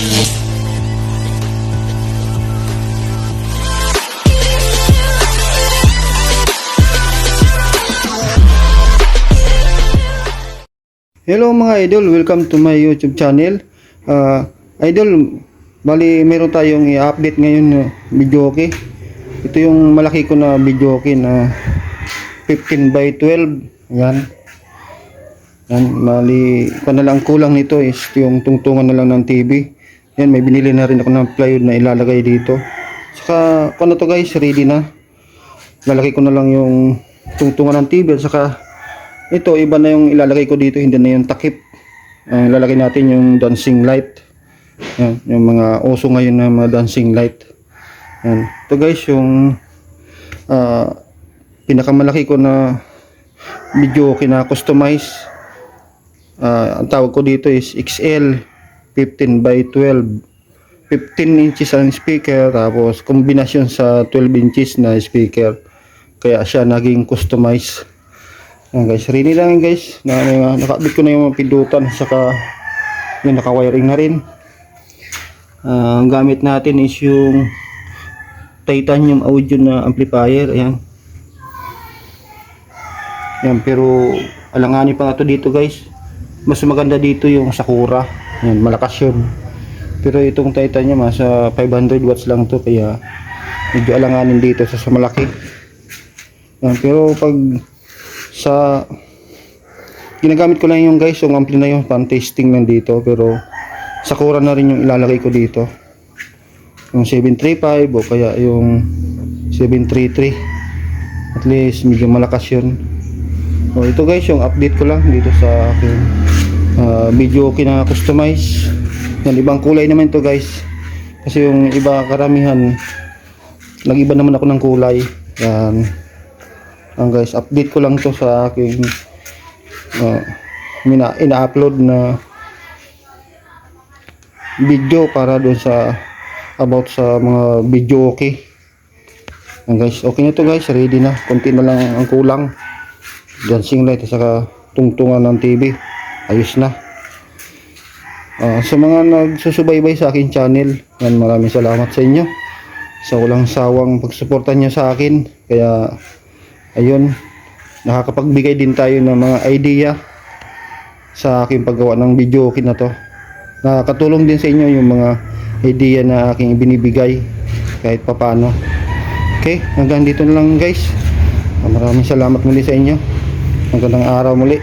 Hello mga idol, welcome to my YouTube channel. Ah, idol, bali meron tayong i-update ngayon na video okay. Ito yung malaki ko na video okay na 15 by 12. Yan. Yan, bali, kung na lang kulang nito is yung tungtungan na lang ng TV. Yan, may binili na rin ako ng plywood na ilalagay dito. Saka, kung na to guys, ready na. Lalaki ko na lang yung tungtungan ng TV at saka ito, iba na yung ilalagay ko dito, hindi na yung takip. Uh, ilalagay natin yung dancing light. Yan, yung mga uso ngayon na mga dancing light. Yan. Ito guys, yung ah, pinakamalaki ko na video kina-customize. Ah, ang tawag ko dito is XL 15 by 12. 15 inches ang speaker tapos kombinasyon sa 12 inches na speaker. Kaya siya naging customize. Ayan guys, ready lang guys. Na, na, nakabit ko na yung mga pindutan saka yung naka-wiring na rin. Ah, ang gamit natin is yung titanium audio na amplifier. Ayan. Ayan, pero alanganin pa nga to dito guys. Mas maganda dito yung Sakura. Ayan, malakas yun. Pero itong titanium ah, sa 500 watts lang to kaya medyo alanganin dito sa, sa malaki. Ayan, pero pag sa ginagamit ko lang yung guys yung ampli na yun pan testing lang dito pero sakura na rin yung ilalagay ko dito yung 735 o kaya yung 733 at least medyo malakas yun o ito guys yung update ko lang dito sa aking ah, video kina customize yan ibang kulay naman to guys kasi yung iba karamihan nag-iba naman ako ng kulay yan ang guys, update ko lang to sa aking uh, ina-upload na video para doon sa about sa mga video okay. Ang guys, okay na to guys, ready na. Konti na lang ang kulang. Dancing light at saka tungtungan ng TV. Ayos na. Ah, sa mga nagsusubaybay sa akin channel, yan maraming salamat sa inyo. Sa walang sawang pagsuporta niyo sa akin. Kaya ayun nakakapagbigay din tayo ng mga idea sa aking paggawa ng video okay na to nakakatulong din sa inyo yung mga idea na aking binibigay kahit papano okay hanggang dito na lang guys maraming salamat muli sa inyo magandang araw muli